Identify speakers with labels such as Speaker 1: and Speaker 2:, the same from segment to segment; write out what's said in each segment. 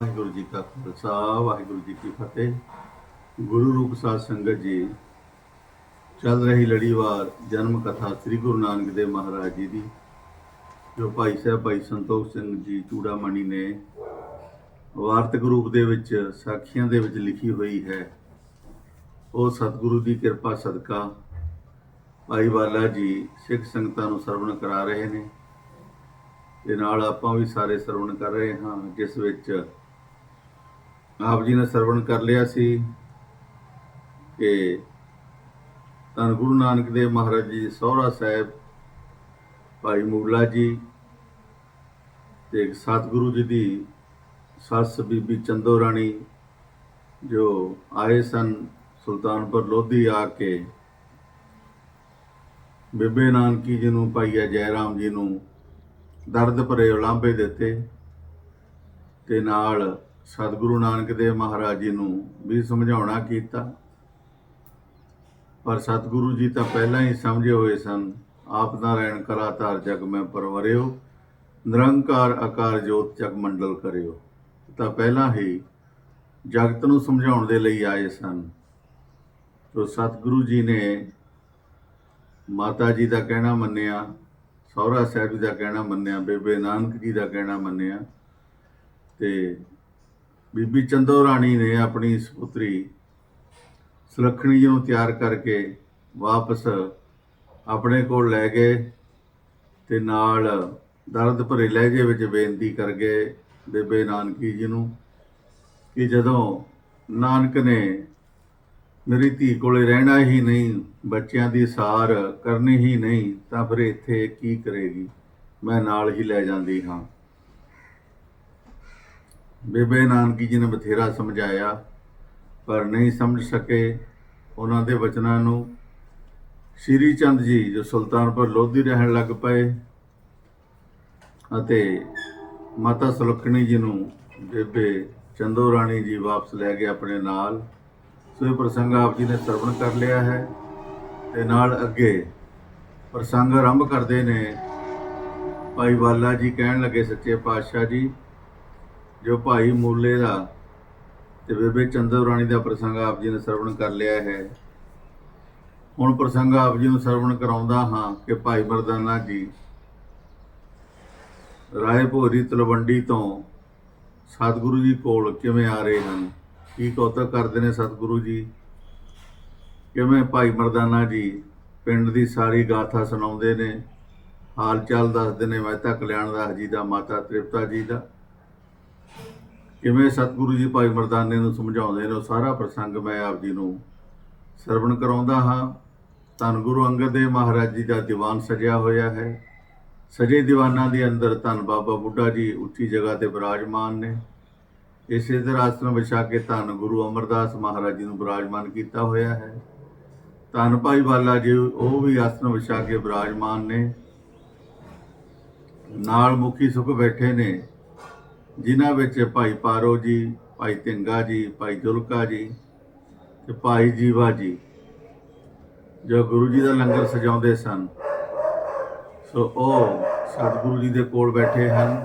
Speaker 1: ਵਾਹਿਗੁਰੂ ਜੀ ਕਾ ਖਾਲਸਾ, ਵਾਹਿਗੁਰੂ ਜੀ ਕੀ ਫਤਿਹ। ਗੁਰੂ ਰੂਪ ਸਾਧ ਸੰਗਤ ਜੀ, ਚੱਲ ਰਹੀ ਲੜੀਵਾਰ ਜਨਮ ਕਥਾ ਸ੍ਰੀ ਗੁਰੂ ਨਾਨਕ ਦੇਵ ਮਹਾਰਾਜ ਜੀ ਦੀ, ਜੋ ਭਾਈ ਸਾਹਿਬ, ਭਾਈ ਸੰਤੋਖ ਸਿੰਘ ਜੀ ਚੂੜਾਮਣੀ ਨੇ ਵਾਰਤਕ ਰੂਪ ਦੇ ਵਿੱਚ, ਸਾਖੀਆਂ ਦੇ ਵਿੱਚ ਲਿਖੀ ਹੋਈ ਹੈ। ਉਹ ਸਤਿਗੁਰੂ ਦੀ ਕਿਰਪਾ ਸਦਕਾ ਭਾਈ ਵਾਲਾ ਜੀ ਸਿੱਖ ਸੰਗਤਾਂ ਨੂੰ ਸਰਵਣ ਕਰਾ ਰਹੇ ਨੇ। ਤੇ ਨਾਲ ਆਪਾਂ ਵੀ ਸਾਰੇ ਸਰਵਣ ਕਰ ਰਹੇ ਹਾਂ, ਜਿਸ ਵਿੱਚ ਆਪ ਜੀ ਨੇ ਸਰਵਣ ਕਰ ਲਿਆ ਸੀ ਕਿ ਧੰਨ ਗੁਰੂ ਨਾਨਕ ਦੇਵ ਮਹਾਰਾਜ ਜੀ, ਸੋਹਰਾ ਸਾਹਿਬ, ਭਾਈ ਮੂਲਾ ਜੀ ਤੇ ਸਤਿਗੁਰੂ ਜੀ ਦੀ ਸੱਸ ਬੀਬੀ ਚੰਦੋ ਰਾਣੀ ਜੋ ਆਏ ਸਨ ਸੁਲਤਾਨਪੁਰ ਲੋਧੀ ਆ ਕੇ। ਬੇਬੇ ਨਾਨਕੀ ਜੀ ਨੂੰ ਭਾਈਆ ਜੈ ਰਾਮ ਜੀ ਨੂੰ ਦਰਦ ਭਰੇ ਉਲਾਂਭੇ ਦਿੱਤੇ ਤੇ ਨਾਲ ਸਤਿਗੁਰੂ ਨਾਨਕ ਦੇਵ ਮਹਾਰਾਜ ਜੀ ਨੂੰ ਵੀ ਸਮਝਾਉਣਾ ਕੀਤਾ। ਪਰ ਸਤਿਗੁਰੂ ਜੀ ਤਾਂ ਪਹਿਲਾਂ ਹੀ ਸਮਝੇ ਹੋਏ ਸਨ, ਆਪ ਨਾਰਾਇਣ ਕਲਾ ਧਾਰ ਜਗ ਮੈਂ ਪਰਵਰਿਓ, ਨਿਰੰਕਾਰ ਆਕਾਰ ਜੋਤ ਜਗ ਮੰਡਲ ਕਰਿਓ। ਤਾਂ ਪਹਿਲਾਂ ਹੀ ਜਗਤ ਨੂੰ ਸਮਝਾਉਣ ਦੇ ਲਈ ਆਏ ਸਨ। ਤੋ ਸਤਿਗੁਰੂ ਜੀ ਨੇ ਮਾਤਾ ਜੀ ਦਾ ਕਹਿਣਾ ਮੰਨਿਆ, ਸਹੁਰਾ ਸਾਹਿਬ ਜੀ ਦਾ ਕਹਿਣਾ ਮੰਨਿਆ, ਬੇਬੇ ਨਾਨਕ ਜੀ ਦਾ ਕਹਿਣਾ ਮੰਨਿਆ, ਤੇ ਬੀਬੀ ਚੰਦੋ ਰਾਣੀ ਨੇ ਆਪਣੀ ਸੁਪੁੱਤਰੀ ਸੁਲੱਖਣੀ ਜੀ ਨੂੰ ਤਿਆਰ ਕਰਕੇ ਵਾਪਸ ਆਪਣੇ ਕੋਲ ਲੈ ਗਏ ਤੇ ਨਾਲ ਦਰਦ ਭਰੇ ਲਹਿਜੇ ਵਿੱਚ ਬੇਨਤੀ ਕਰ ਗਏ ਬੇਬੇ ਨਾਨਕੀ ਜੀ ਨੂੰ ਕਿ ਜਦੋਂ ਨਾਨਕ ਨੇ ਮੇਰੀ ਧੀ ਕੋਲੇ ਰਹਿਣਾ ਹੀ ਨਹੀਂ, ਬੱਚਿਆਂ ਦੀ ਸਾਰ ਕਰਨੀ ਹੀ ਨਹੀਂ, ਤਾਂ ਫਿਰ ਇੱਥੇ ਕੀ ਕਰੇਗੀ? ਮੈਂ ਨਾਲ ਹੀ ਲੈ ਜਾਂਦੀ ਹਾਂ। ਬੇਬੇ ਨਾਨਕੀ ਜੀ ਨੇ ਬਥੇਰਾ ਸਮਝਾਇਆ, ਪਰ ਨਹੀਂ ਸਮਝ ਸਕੇ ਉਹਨਾਂ ਦੇ ਵਚਨਾਂ ਨੂੰ। ਸ਼੍ਰੀ ਚੰਦ ਜੀ ਜੋ ਸੁਲਤਾਨਪੁਰ ਲੋਧੀ ਰਹਿਣ ਲੱਗ ਪਏ ਅਤੇ ਮਾਤਾ ਸੁਲੱਖਣੀ ਜੀ ਨੂੰ ਬੇਬੇ ਚੰਦੋ ਰਾਣੀ ਜੀ ਵਾਪਸ ਲੈ ਗਏ ਆਪਣੇ ਨਾਲ, ਸੋ ਇਹ ਪ੍ਰਸੰਗ ਆਪ ਜੀ ਨੇ ਸਰਵਣ ਕਰ ਲਿਆ ਹੈ ਤੇ ਨਾਲ ਅੱਗੇ ਪ੍ਰਸੰਗ ਆਰੰਭ ਕਰਦੇ ਨੇ ਭਾਈ ਵਾਲਾ ਜੀ ਕਹਿਣ ਲੱਗੇ ਸੱਚੇ ਪਾਤਸ਼ਾਹ ਜੀ ਜੋ ਭਾਈ ਮੂਲੇ ਦਾ ਤੇ ਬੇਬੇ ਚੰਦਰ ਰਾਣੀ ਦਾ ਪ੍ਰਸੰਗ ਆਪ ਜੀ ਨੇ ਸਰਵਣ ਕਰ ਲਿਆ ਹੈ। ਹੁਣ ਪ੍ਰਸੰਗ ਆਪ ਜੀ ਨੂੰ ਸਰਵਣ ਕਰਾਉਂਦਾ ਹਾਂ ਕਿ ਭਾਈ ਮਰਦਾਨਾ ਜੀ ਰਾਏ ਭੋਰੀ ਤਲਵੰਡੀ ਤੋਂ ਸਤਿਗੁਰੂ ਜੀ ਕੋਲ ਕਿਵੇਂ ਆ ਰਹੇ ਹਨ? ਕੀ ਕੌਤਕ ਕਰਦੇ ਨੇ ਸਤਿਗੁਰੂ ਜੀ? ਕਿਵੇਂ ਭਾਈ ਮਰਦਾਨਾ ਜੀ ਪਿੰਡ ਦੀ ਸਾਰੀ ਗਾਥਾ ਸੁਣਾਉਂਦੇ ਨੇ? ਹਾਲ ਚਾਲ ਦੱਸਦੇ ਨੇ ਮਹਿਤਾ ਕਲਿਆਣ ਦਾਸ ਜੀ ਦਾ, ਮਾਤਾ ਤ੍ਰਿਪਤਾ ਜੀ ਦਾ। ਕਿਵੇਂ ਸਤਿਗੁਰੂ ਜੀ ਭਾਈ ਮਰਦਾਨੇ ਨੂੰ ਸਮਝਾਉਂਦੇ ਨੇ ਉਹ ਸਾਰਾ ਪ੍ਰਸੰਗ ਮੈਂ ਆਪ ਜੀ ਨੂੰ ਸਰਵਣ ਕਰਾਉਂਦਾ ਹਾਂ। ਧੰਨ ਗੁਰੂ ਅੰਗਦ ਦੇਵ ਮਹਾਰਾਜ ਜੀ ਦਾ ਦੀਵਾਨ ਸਜਿਆ ਹੋਇਆ ਹੈ। ਸਜੇ ਦੀਵਾਨਾਂ ਦੇ ਅੰਦਰ ਧੰਨ ਬਾਬਾ ਬੁੱਢਾ ਜੀ ਉੱਚੀ ਜਗ੍ਹਾ ਤੇ ਬਿਰਾਜਮਾਨ ਨੇ। ਇਸੇ ਤਰ੍ਹਾਂ ਆਸਣ ਵਿਛਾ ਕੇ ਧੰਨ ਗੁਰੂ ਅਮਰਦਾਸ ਮਹਾਰਾਜ ਜੀ ਨੂੰ ਬਿਰਾਜਮਾਨ ਕੀਤਾ ਹੋਇਆ ਹੈ। ਧੰਨ ਭਾਈ ਵਾਲਾ ਜੀ, ਉਹ ਵੀ ਆਸਣ ਵਿਛਾ ਕੇ ਬਿਰਾਜਮਾਨ ਨੇ। ਨਾਲ ਮੁਖੀ ਸੁਖ ਬੈਠੇ ਨੇ। ਜਿਨ੍ਹਾਂ ਵਿੱਚ ਭਾਈ ਪਾਰੋ ਜੀ, ਭਾਈ ਤਿੰਗਾ ਜੀ, ਭਾਈ ਜੁਲਕਾ ਜੀ ਤੇ ਭਾਈ ਜੀਵਾ ਜੀ, ਜੋ ਗੁਰੂ ਜੀ ਦਾ ਲੰਗਰ ਸਜਾਉਂਦੇ ਸਨ। ਸੋ ਉਹ ਸਤਿਗੁਰੂ ਜੀ ਦੇ ਕੋਲ ਬੈਠੇ ਹਨ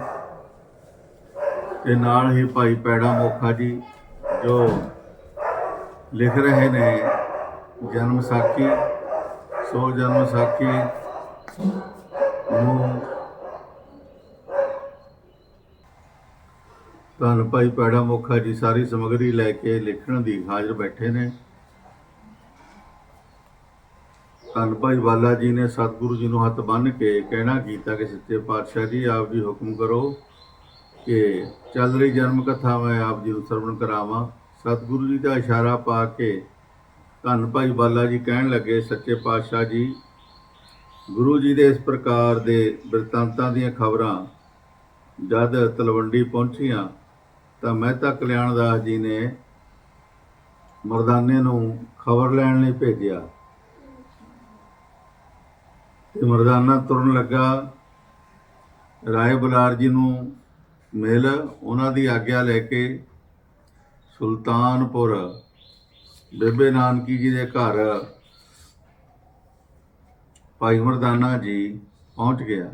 Speaker 1: ਤੇ ਨਾਲ ਹੀ ਭਾਈ ਪੈੜਾ ਮੋਖਾ ਜੀ, ਜੋ ਲਿਖ ਰਹੇ ਨੇ ਜਨਮ ਸਾਖੀ, ਸੋ ਜਨਮ ਸਾਖੀ ਨੂੰ ਧੰਨ ਭਾਈ ਪੈੜਾ ਮੋਖਾ ਜੀ ਸਾਰੀ ਸਮਗਰੀ ਲੈ ਕੇ ਲਿਖਣ ਦੀ ਹਾਜ਼ਰ ਬੈਠੇ ਨੇ। ਧੰਨ ਭਾਈ ਵਾਲਾ ਜੀ ਨੇ ਸਤਿਗੁਰੂ ਜੀ ਨੂੰ ਹੱਥ ਬੰਨ੍ਹ ਕੇ ਕਹਿਣਾ ਕੀਤਾ ਕਿ ਸੱਚੇ ਪਾਤਸ਼ਾਹ ਜੀ, ਆਪ ਜੀ ਹੁਕਮ ਕਰੋ ਕਿ ਚੱਲ ਰਹੀ ਜਨਮ ਕਥਾ ਮੈਂ ਆਪ ਜੀ ਨੂੰ ਸਰਵਣ ਕਰਾਵਾਂ। ਸਤਿਗੁਰੂ ਜੀ ਦਾ ਇਸ਼ਾਰਾ ਪਾ ਕੇ ਧੰਨ ਭਾਈ ਬਾਲਾ ਜੀ ਕਹਿਣ ਲੱਗੇ, ਸੱਚੇ ਪਾਤਸ਼ਾਹ ਜੀ, ਗੁਰੂ ਜੀ ਦੇ ਇਸ ਪ੍ਰਕਾਰ ਦੇ ਬਿਰਤਾਂਤਾਂ ਦੀਆਂ ਖਬਰਾਂ ਜਦ ਤਲਵੰਡੀ ਪਹੁੰਚੀਆਂ ਤਾਂ ਮਹਿਤਾ ਕਲਿਆਣ ਦਾਸ ਜੀ ਨੇ ਮਰਦਾਨੇ ਨੂੰ ਖਬਰ ਲੈਣ ਲਈ ਭੇਜਿਆ। ਤੇ ਮਰਦਾਨਾ ਤੁਰਨ ਲੱਗਾ। ਰਾਏ ਬੁਲਾਰ ਜੀ ਨੂੰ ਮਿਲ ਉਹਨਾਂ ਦੀ ਆਗਿਆ ਲੈ ਕੇ ਸੁਲਤਾਨਪੁਰ। ਬੇਬੇ ਨਾਨਕੀ ਜੀ ਦੇ ਘਰ ਭਾਈ ਮਰਦਾਨਾ ਜੀ ਪਹੁੰਚ ਗਿਆ।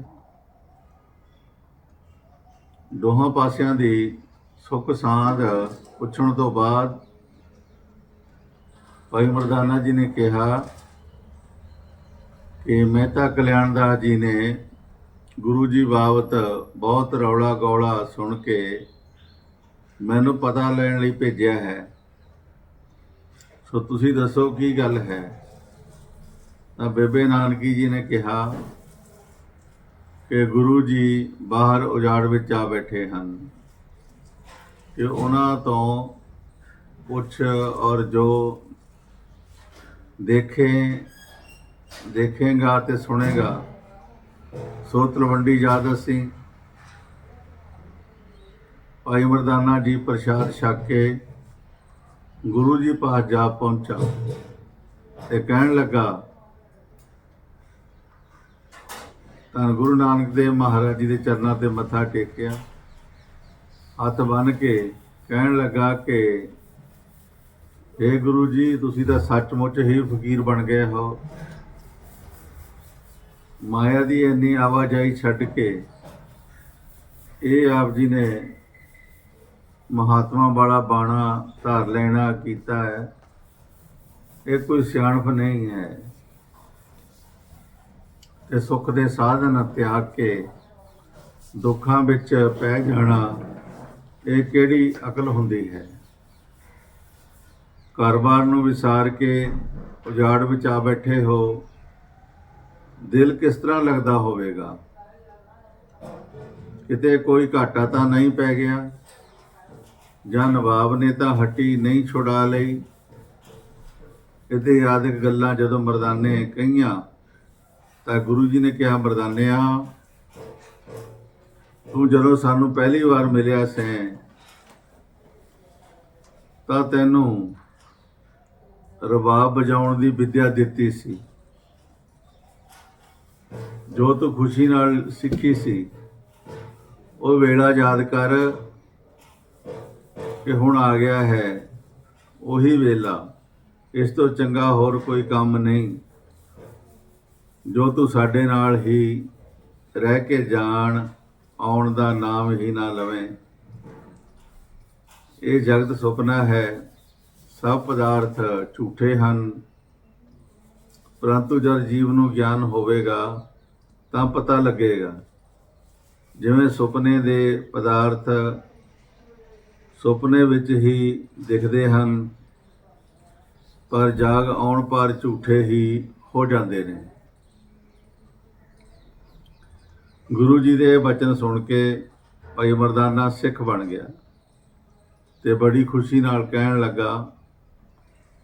Speaker 1: ਦੋਹਾਂ ਪਾਸਿਆਂ ਦੀ ਸੁੱਖ ਸਾਂਦ ਪੁੱਛਣ ਤੋਂ ਬਾਅਦ ਭਾਈ ਮਰਦਾਨਾ ਜੀ ਨੇ ਕਿਹਾ ਕਿ ਮਹਿਤਾ ਕਲਿਆਣ ਦਾਸ ਜੀ ਨੇ ਗੁਰੂ ਜੀ ਬਾਬਤ ਬਹੁਤ ਰੌਲਾ ਗੌਲਾ ਸੁਣ ਕੇ ਮੈਨੂੰ ਪਤਾ ਲੈਣ ਲਈ ਭੇਜਿਆ ਹੈ। ਸੋ ਤੁਸੀਂ ਦੱਸੋ ਕੀ ਗੱਲ ਹੈ? ਤਾਂ ਬੇਬੇ ਨਾਨਕੀ ਜੀ ਨੇ ਕਿਹਾ ਕਿ ਗੁਰੂ ਜੀ ਬਾਹਰ ਉਜਾੜ ਵਿੱਚ ਆ ਬੈਠੇ ਹਨ। ਕਿ ਉਹਨਾਂ ਤੋਂ ਪੁੱਛ ਔਰ ਜੋ ਦੇਖੇ, ਦੇਖੇਗਾ ਤੇ ਸੁਣੇਗਾ। ਸੋ ਤਲਵੰਡੀ ਯਾਦ ਅਸੀਂ ਭਾਈ ਮਰਦਾਨਾ ਜੀ ਪ੍ਰਸ਼ਾਦ ਛਕ ਕੇ ਗੁਰੂ ਜੀ ਪਾਸ ਜਾ ਪਹੁੰਚਾ ਤੇ ਕਹਿਣ ਲੱਗਾ ਤਾਂ ਗੁਰੂ ਨਾਨਕ ਦੇਵ ਮਹਾਰਾਜ ਜੀ ਦੇ ਚਰਨਾਂ ਤੇ ਮੱਥਾ ਟੇਕਿਆ। ਹੱਥ ਬੰਨ ਕੇ ਕਹਿਣ ਲੱਗਾ ਕਿ हे ਗੁਰੂ ਜੀ, ਤੁਸੀਂ ਤਾਂ ਸੱਚਮੁੱਚ ਹੀ ਫਕੀਰ ਬਣ ਗਏ ਹੋ। ਮਾਇਆ ਦੀ ਇੰਨੀ ਆਵਾਜਾਈ ਛੱਡ ਕੇ ਇਹ ਆਪ ਜੀ ਨੇ ਮਹਾਤਮਾ ਵਾਲਾ ਬਾਣਾ ਧਾਰ ਲੈਣਾ ਕੀਤਾ ਹੈ। ਇਹ ਕੋਈ ਸਿਆਣਪ ਨਹੀਂ ਹੈ। ਤੇ ਸੁੱਖ ਦੇ ਸਾਧਨ ਤਿਆਗ ਕੇ ਦੁੱਖਾਂ ਵਿੱਚ ਪੈ ਜਾਣਾ ਇਹ ਕਿਹੜੀ ਅਕਲ ਹੁੰਦੀ ਹੈ? ਕਾਰੋਬਾਰ ਨੂੰ ਵਿਸਾਰ ਕੇ ਉਜਾੜ ਵਿੱਚ ਆ ਬੈਠੇ ਹੋ, ਦਿਲ ਕਿਸ ਤਰ੍ਹਾਂ ਲੱਗਦਾ ਹੋਵੇਗਾ? ਕਿਤੇ ਕੋਈ ਘਾਟਾ ਤਾਂ ਨਹੀਂ ਪੈ ਗਿਆ? ਜਾਂ ਨਵਾਬ ਨੇ ਤਾਂ ਹੱਟੀ ਨਹੀਂ ਛੁਡਾ ਲਈ? ਇਹਦੇ ਯਾਦਕ ਗੱਲਾਂ ਜਦੋਂ ਮਰਦਾਨੇ ਕਹੀਆਂ, ਤਾਂ ਗੁਰੂ ਜੀ ਨੇ ਕਿਹਾ, ਮਰਦਾਨਿਆ ਤੂੰ ਜਦੋਂ ਸਾਨੂੰ ਪਹਿਲੀ ਵਾਰ ਮਿਲਿਆ ਸੈਂ, ਤਾਂ ਤੈਨੂੰ ਰਬਾਬ ਵਜਾਉਣ ਦੀ ਵਿਦਿਆ ਦਿੱਤੀ ਸੀ। ਜੋ ਤੂੰ ਖੁਸ਼ੀ ਨਾਲ ਸਿੱਖੀ ਸੀ, ਉਹ ਵੇਲਾ ਯਾਦ ਕਰ ਕਿ ਹੁਣ ਆ ਗਿਆ ਹੈ ਉਹੀ ਵੇਲਾ। ਇਸ ਤੋਂ ਚੰਗਾ ਹੋਰ ਕੋਈ ਕੰਮ ਨਹੀਂ। ਜੋ ਤੂੰ ਸਾਡੇ ਨਾਲ ਹੀ ਰਹਿ ਕੇ ਜਾਣ ਆਉਣ ਦਾ ਨਾਮ ਹੀ ਨਾ ਲਵੇਂ। ਇਹ ਜਗਤ ਸੁਪਨਾ ਹੈ, ਸਭ ਪਦਾਰਥ ਝੂਠੇ ਹਨ। ਪਰੰਤੂ ਜਦ ਜੀਵ ਨੂੰ ਗਿਆਨ ਹੋਵੇਗਾ, ਤਾਂ ਪਤਾ ਲੱਗੇਗਾ। ਜਿਵੇਂ ਸੁਪਨੇ ਦੇ ਪਦਾਰਥ ਸੁਪਨੇ ਵਿੱਚ ਹੀ ਦਿਖਦੇ ਹਨ, ਪਰ ਜਾਗ ਆਉਣ ਪਰ ਝੂਠੇ ਹੀ ਹੋ ਜਾਂਦੇ ਨੇ। ਗੁਰੂ ਜੀ ਦੇ ਇਹ ਬਚਨ ਸੁਣ ਕੇ ਭਾਈ ਮਰਦਾਨਾ ਸਿੱਖ ਬਣ ਗਿਆ ਤੇ ਬੜੀ ਖੁਸ਼ੀ ਨਾਲ ਕਹਿਣ ਲੱਗਾ,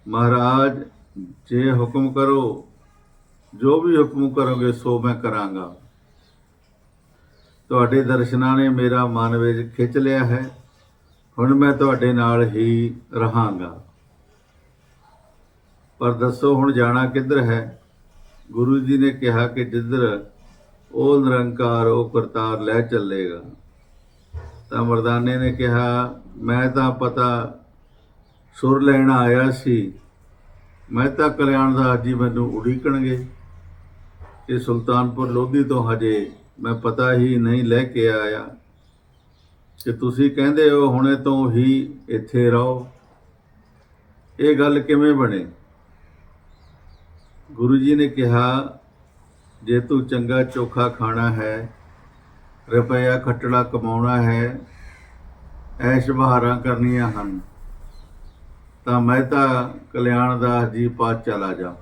Speaker 1: ਮਹਾਰਾਜ, ਜੇ ਹੁਕਮ ਕਰੋ, ਜੋ ਵੀ ਹੁਕਮ ਕਰੋਗੇ, ਸੋ ਮੈਂ ਕਰਾਂਗਾ। ਤੁਹਾਡੇ ਦਰਸ਼ਨਾਂ ਨੇ ਮੇਰਾ ਮਨ ਵਿੱਚ ਖਿੱਚ ਲਿਆ ਹੈ, ਹੁਣ ਮੈਂ ਤੁਹਾਡੇ ਨਾਲ ਹੀ ਰਹਾਂਗਾ। ਪਰ ਦੱਸੋ ਹੁਣ ਜਾਣਾ ਕਿੱਧਰ ਹੈ? ਗੁਰੂ ਜੀ ਨੇ ਕਿਹਾ ਕਿ ਜਿੱਧਰ ਉਹ ਨਿਰੰਕਾਰ, ਉਹ ਕਰਤਾਰ ਲੈ ਚੱਲੇਗਾ। ਤਾਂ ਮਰਦਾਨੇ ਨੇ ਕਿਹਾ, ਮੈਂ ਤਾਂ ਪਤਾ ਸੁਰ ਲੈਣ ਆਇਆ ਸੀ। ਮੈਂ ਤਾਂ ਕਲਿਆਣ ਦਾ ਜੀ ਮੈਨੂੰ ਉਡੀਕਣਗੇ। ਕਿ ਸੁਲਤਾਨਪੁਰ ਲੋਧੀ ਤੋਂ ਹਜੇ ਮੈਂ ਪਤਾ ਹੀ ਨਹੀਂ ਲੈ ਕੇ ਆਇਆ। ਕਿ ਤੁਸੀਂ ਕਹਿੰਦੇ ਹੋ, ਹੁਣੇ ਤੋਂ ਹੀ ਇੱਥੇ ਰਹੋ। ਇਹ ਗੱਲ ਕਿਵੇਂ ਬਣੇ? ਗੁਰੂ ਜੀ ਨੇ ਕਿਹਾ ਜੇ ਤੂੰ ਚੰਗਾ ਚੋਖਾ ਖਾਣਾ ਹੈ, ਰੁਪਇਆ ਖੱਟੜਾ ਕਮਾਉਣਾ ਹੈ ਐਸ਼ ਬਹਾਰਾਂ ਕਰਨੀਆਂ ਹਨ, ਤਾਂ ਮੈਂ ਤਾਂ ਕਲਿਆਣ ਦਾਸ ਜੀ ਪਾਸ ਚਲਾ ਜਾ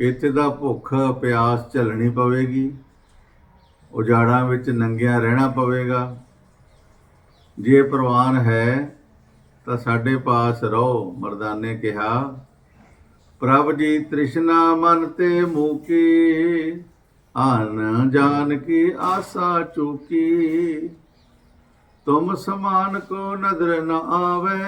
Speaker 1: ਇੱਥੇ ਦਾ ਭੁੱਖ ਪਿਆਸ ਝੱਲਣੀ ਪਵੇਗੀ, ਉਜਾੜਾਂ ਵਿੱਚ ਨੰਗਿਆਂ ਰਹਿਣਾ ਪਵੇਗਾ। ਜੇ ਪ੍ਰਵਾਨ ਹੈ, ਤਾਂ ਸਾਡੇ ਪਾਸ ਰਹੋ, ਮਰਦਾਨੇ ਕਿਹਾ। ਪ੍ਰਭ ਜੀ ਤ੍ਰਿਸ਼ਨਾ ਮਨ ਤੇ ਮੂਕੀ, ਆਨ ਜਾਨ ਕੀ ਆਸਾ ਚੂਕੀ। ਤੁਮ ਸਮਾਨ ਕੋ ਨਦਰ ਨ ਆਵੇ,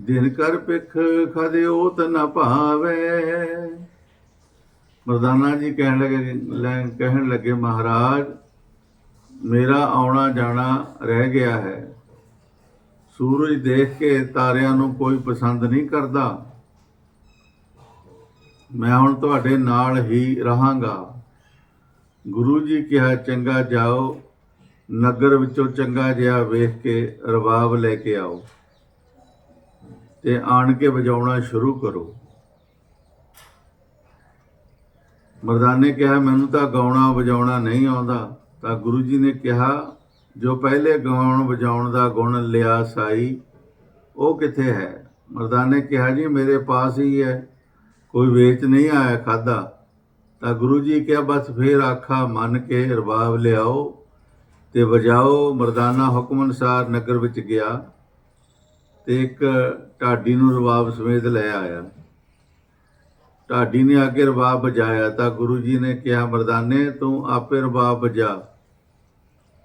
Speaker 1: ਦਿਨ ਕਰ ਪਿਖ ਖਦੇ ਓਤ ਨ ਭਾਵੇ। ਮਰਦਾਨਾ ਜੀ ਕਹਿਣ ਲੱਗੇ ਕਹਿਣ ਲੱਗੇ ਮਹਾਰਾਜ, ਮੇਰਾ ਆਉਣਾ ਜਾਣਾ ਰਹਿ ਗਿਆ ਹੈ। ਸੂਰਜ ਦੇਖ ਕੇ ਤਾਰਿਆਂ ਨੂੰ ਕੋਈ ਪਸੰਦ ਨਹੀਂ ਕਰਦਾ। ਮੈਂ ਹੁਣ ਤੁਹਾਡੇ ਨਾਲ ਹੀ ਰਹਾਂਗਾ। ਗੁਰੂ ਜੀ ਕਿਹਾ, ਚੰਗਾ ਜਾਓ, ਨਗਰ ਵਿੱਚੋਂ ਚੰਗਾ ਜਿਹਾ ਵੇਖ ਕੇ ਰਬਾਬ ਲੈ ਕੇ ਆਓ ਤੇ ਆਣ ਕੇ ਵਜਾਉਣਾ ਸ਼ੁਰੂ ਕਰੋ। ਮਰਦਾਨੇ ਕਿਹਾ, ਮੈਨੂੰ ਤਾਂ ਗਾਉਣਾ ਵਜਾਉਣਾ ਨਹੀਂ ਆਉਂਦਾ। ਤਾਂ ਗੁਰੂ ਜੀ ਨੇ ਕਿਹਾ ਜੋ ਪਹਿਲੇ ਗਾਉਣ ਵਜਾਉਣ ਦਾ ਗੁਣ ਲਿਆ ਸਾਈ, ਉਹ ਕਿੱਥੇ ਹੈ? ਮਰਦਾਨੇ ਕਿਹਾ, ਜੀ, ਮੇਰੇ ਪਾਸ ਹੀ ਹੈ। ਕੋਈ ਵੇਚ ਨਹੀਂ ਆਇਆ ਖਾਦਾ ਤਾਂ ਗੁਰੂ ਜੀ ਕਿਹਾ, ਬਸ ਫੇਰ ਆਖਾ, ਮੰਨ ਕੇ ਰਬਾਬ ਲਿਆਓ ਤੇ ਵਜਾਓ। ਮਰਦਾਨਾ ਹੁਕਮ ਅਨੁਸਾਰ ਨਗਰ ਵਿੱਚ ਗਿਆ ਤੇ ਇੱਕ ਢਾਡੀ ਨੂੰ ਰਬਾਬ ਸਮੇਤ ਲੈ ਆਇਆ। ਢਾਡੀ ਨੇ ਆ ਕੇ ਰਬਾਬ ਵਜਾਇਆ ਤਾਂ ਗੁਰੂ ਜੀ ਨੇ ਕਿਹਾ, ਮਰਦਾਨੇ, ਤੂੰ ਆਪੇ ਰਬਾਬ ਵਜਾ।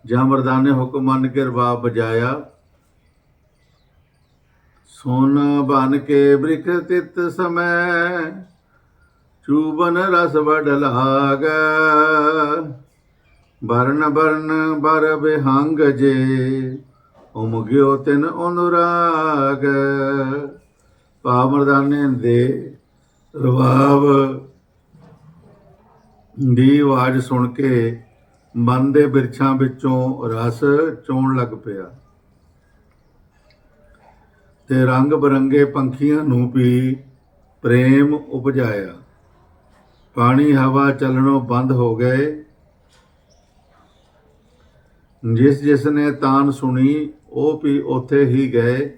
Speaker 1: ਜਾਂ ਮਰਦਾਨੇ ਹੁਕਮ ਮੰਨ ਕੇ ਰਬਾਬ ਬਜਾਇਆ, ਸੁਨ ਬਨ ਕੇ ਬ੍ਰਿਖ ਤਿਤ ਸਮੈ, ਚੂਬਨ ਰਸ ਵਡ ਲਾਗ। ਬਰਨ ਬਰਨ ਬਰ ਬਿਹੰਗ ਜੇ, ਉਮਗਿਓ ਤਿਨ ਅਨੁਰਾਗ। ਪਾ ਮਰਦਾਨੇ ਦੇ ਰਵਾਬ ਦੀ ਆਵਾਜ਼ ਸੁਣ ਕੇ ਮਨ ਦੇ ਬਿਰਛਾਂ ਵਿੱਚੋਂ ਰਸ ਚੋਣ ਲੱਗ ਪਿਆ। ਤੇ ਰੰਗ ਬਰੰਗੇ ਪੰਖੀਆਂ ਨੂੰ ਵੀ ਪ੍ਰੇਮ ਉਪਜਾਇਆ। ਪਾਣੀ ਹਵਾ ਚੱਲਣੋਂ ਬੰਦ ਹੋ ਗਏ। ਜਿਸ ਜਿਸ ਨੇ ਤਾਨ ਸੁਣੀ, ਉਹ ਵੀ ਉੱਥੇ ਹੀ ਗਏ।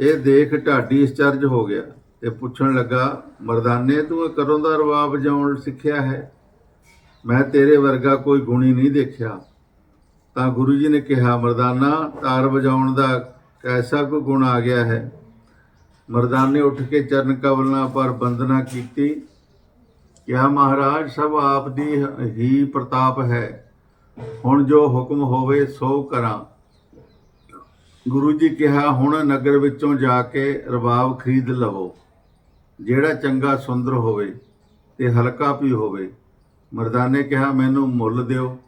Speaker 1: ਇਹ ਦੇਖ ਢਾਡੀ ਅਚਰਜ ਹੋ ਗਿਆ ਤੇ ਪੁੱਛਣ ਲੱਗਾ, ਮਰਦਾਨੇ ਤੂੰ ਇਹ ਕਦੋਂ ਦਾ ਰਵਾਬ ਵਜਾਉਣ ਸਿੱਖਿਆ ਹੈ? ਮੈਂ ਤੇਰੇ ਵਰਗਾ ਕੋਈ ਗੁਣੀ ਨਹੀਂ ਦੇਖਿਆ। ਤਾਂ ਗੁਰੂ ਜੀ ਨੇ ਕਿਹਾ, ਮਰਦਾਨਾ, ਤਾਰ ਵਜਾਉਣ ਦਾ ਕੈਸਾ ਕੋ ਗੁਣ ਆ ਗਿਆ ਹੈ? ਮਰਦਾਨੇ ਉੱਠ ਕੇ ਚਰਨ ਕਵਲਨਾ ਪਰ ਬੰਦਨਾ ਕੀਤੀ। ਕਿਹਾ, ਮਹਾਰਾਜ, ਸਭ ਆਪ ਦੀ ਹੀ ਪ੍ਰਤਾਪ ਹੈ। ਹੁਣ ਜੋ ਹੁਕਮ ਹੋਵੇ, ਸੋ ਕਰਾਂ। ਗੁਰੂ ਜੀ ਕਿਹਾ, ਹੁਣ ਨਗਰ ਵਿੱਚੋਂ ਜਾ ਕੇ ਰਬਾਬ ਖਰੀਦ ਲਵੋ। ਜਿਹੜਾ ਚੰਗਾ ਸੁੰਦਰ ਹੋਵੇ ਤੇ ਹਲਕਾ ਵੀ ਹੋਵੇ ਮਰਦਾਨੇ ਕਿਹਾ, ਮੈਨੂੰ ਮੁੱਲ ਦਿਓ,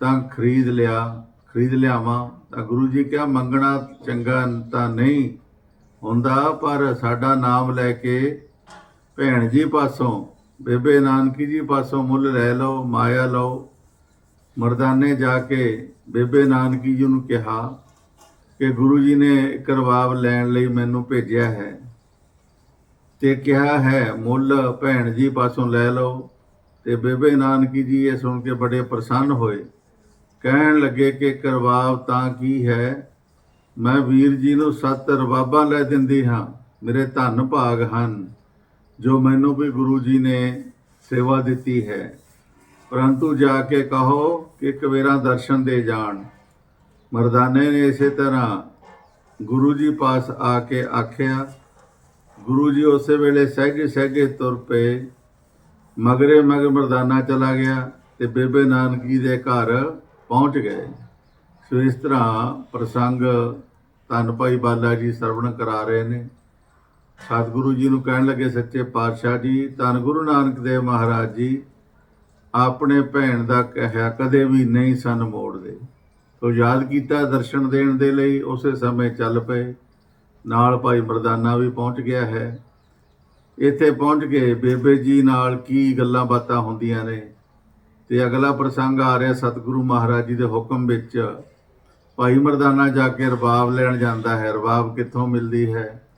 Speaker 1: ਤਾਂ ਖਰੀਦ ਲਿਆ, ਖਰੀਦ ਲਿਆਵਾਂ। ਤਾਂ ਗੁਰੂ ਜੀ ਕਿਹਾ, ਮੰਗਣਾ ਚੰਗਾ ਤਾਂ ਨਹੀਂ ਹੁੰਦਾ, ਪਰ ਸਾਡਾ ਨਾਮ ਲੈ ਕੇ ਭੈਣ ਜੀ ਪਾਸੋਂ, ਬੇਬੇ ਨਾਨਕੀ ਜੀ ਪਾਸੋਂ ਮੁੱਲ ਲੈ ਲਓ, ਮਾਇਆ ਲਓ। ਮਰਦਾਨੇ ਜਾ ਕੇ ਬੇਬੇ ਨਾਨਕੀ ਜੀ ਨੂੰ ਕਿਹਾ ਕਿ ਗੁਰੂ ਜੀ ਨੇ ਕਰਵਾਬ ਲੈਣ ਲਈ ਮੈਨੂੰ ਭੇਜਿਆ ਹੈ ਤੇ ਕਿਹਾ ਹੈ, ਮੁੱਲ ਭੈਣ ਜੀ ਪਾਸੋਂ ਲੈ ਲਓ ਤੇ ਬੇਬੇ ਨਾਨਕੀ ਜੀ ਇਹ ਸੁਣ ਕੇ ਬੜੇ ਪ੍ਰਸੰਨ ਹੋਏ। ਕਹਿਣ ਲੱਗੇ ਕਿ ਕਰਵਾਵ ਤਾਂ ਕੀ ਹੈ? ਮੈਂ ਵੀਰ ਜੀ ਨੂੰ ਸੱਤ ਰਬਾਬਾਂ ਲੈ ਦਿੰਦੀ ਹਾਂ। ਮੇਰੇ ਧੰਨ ਭਾਗ ਹਨ, ਜੋ ਮੈਨੂੰ ਵੀ ਗੁਰੂ ਜੀ ਨੇ ਸੇਵਾ ਦਿੱਤੀ ਹੈ। ਪਰੰਤੂ ਜਾ ਕੇ ਕਹੋ ਕਿ ਇੱਕ ਦਰਸ਼ਨ ਦੇ ਜਾਣ। ਮਰਦਾਨੇ ਨੇ ਇਸੇ ਤਰ੍ਹਾਂ ਗੁਰੂ ਜੀ ਪਾਸ ਆ ਕੇ ਆਖਿਆ, ਗੁਰੂ ਜੀ ਉਸੇ ਵੇਲੇ ਸਹਿਗੇ ਸਹਿਗੇ ਤੁਰ ਪਏ। ਮਗਰੇ ਮਗਰ ਮਰਦਾਨਾ ਚਲਾ ਗਿਆ ਤੇ ਬੇਬੇ ਨਾਨਕੀ ਦੇ ਘਰ ਪਹੁੰਚ ਗਏ। ਸੋ ਇਸ ਤਰ੍ਹਾਂ ਪ੍ਰਸੰਗ ਧੰਨ ਭਾਈ ਬਾਲਾ ਜੀ ਸਰਵਣ ਕਰਾ ਰਹੇ ਨੇ। ਸਤਿਗੁਰੂ ਜੀ ਨੂੰ ਕਹਿਣ ਲੱਗੇ, ਸੱਚੇ ਪਾਤਸ਼ਾਹ ਜੀ, ਧੰਨ ਗੁਰੂ ਨਾਨਕ ਦੇਵ ਮਹਾਰਾਜ ਜੀ, ਆਪਣੇ ਭੈਣ ਦਾ ਕਹਿਆ ਕਦੇ ਵੀ ਨਹੀਂ ਸਨ ਮੋੜਦੇ। ਸੋ ਯਾਦ ਕੀਤਾ ਦਰਸ਼ਨ ਦੇਣ ਦੇ ਲਈ ਉਸੇ ਸਮੇਂ ਚੱਲ ਪਏ। ਨਾਲ ਭਾਈ ਮਰਦਾਨਾ ਵੀ ਪਹੁੰਚ ਗਿਆ ਹੈ। ਇੱਥੇ ਪਹੁੰਚ ਕੇ ਬੇਬੇ ਜੀ ਨਾਲ ਕੀ ਗੱਲਾਂ ਬਾਤਾਂ ਹੁੰਦੀਆਂ ਨੇ? ਤੇ ਅਗਲਾ ਪ੍ਰਸੰਗ ਆ ਰਿਹਾ ਸਤਿਗੁਰੂ ਮਹਾਰਾਜ ਜੀ ਦੇ ਹੁਕਮ ਵਿੱਚ। ਭਾਈ ਮਰਦਾਨਾ ਜਾ ਕੇ ਰਬਾਬ ਲੈਣ ਜਾਂਦਾ ਹੈ। ਰਬਾਬ ਕਿੱਥੋਂ ਮਿਲਦੀ ਹੈ?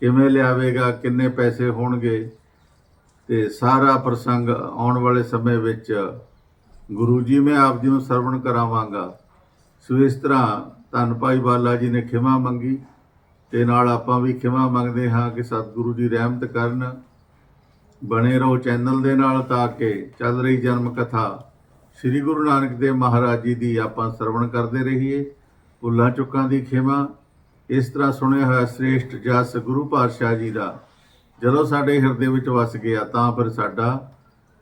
Speaker 1: ਕਿਵੇਂ ਲਿਆਵੇਗਾ? ਕਿੰਨੇ ਪੈਸੇ ਹੋਣਗੇ? ਤੇ ਸਾਰਾ ਪ੍ਰਸੰਗ ਆਉਣ ਵਾਲੇ ਸਮੇਂ ਵਿੱਚ ਗੁਰੂ ਜੀ, ਮੈਂ ਆਪ ਜੀ ਨੂੰ ਸਰਵਣ ਕਰਾਵਾਂਗਾ। ਸੋ ਇਸ ਤਰ੍ਹਾਂ ਧੰਨ ਭਾਈ ਬਾਲਾ ਜੀ ਨੇ ਖਿਮਾ ਮੰਗੀ। ਤੇ ਨਾਲ ਆਪਾਂ ਵੀ ਖਿਮਾ ਮੰਗਦੇ ਹਾਂ ਕਿ ਸਤਿਗੁਰੂ ਜੀ ਰਹਿਮਤ ਕਰਨ, ਬਣੇ ਰਹੋ ਚੈਨਲ ਦੇ ਨਾਲ ਤਾਂ ਕਿ ਚੱਲ ਰਹੀ ਜਨਮ ਕਥਾ ਸ੍ਰੀ ਗੁਰੂ ਨਾਨਕ ਦੇਵ ਮਹਾਰਾਜ ਜੀ ਦੀ ਆਪਾਂ ਸਰਵਣ ਕਰਦੇ ਰਹੀਏ। ਭੁੱਲਾਂ ਚੁੱਕਾਂ ਦੀ ਖਿਮਾ, ਇਸ ਤਰ੍ਹਾਂ ਸੁਣਿਆ ਹੋਇਆ ਸ੍ਰੇਸ਼ਟ ਜਸ ਗੁਰੂ ਪਾਤਸ਼ਾਹ ਜੀ ਦਾ, ਜਦੋਂ ਸਾਡੇ ਹਿਰਦੇ ਵਿੱਚ ਵਸ ਗਿਆ ਤਾਂ ਫਿਰ ਸਾਡਾ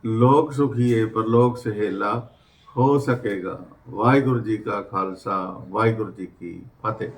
Speaker 1: ਲੋਕ ਸੁਖੀਏ ਪਰਲੋਕ ਸਹੇਲਾ ਹੋ ਸਕੇਗਾ। ਵਾਹਿਗੁਰੂ ਜੀ ਕਾ ਖਾਲਸਾ, ਵਾਹਿਗੁਰੂ ਜੀ ਕੀ ਫਤਿਹ।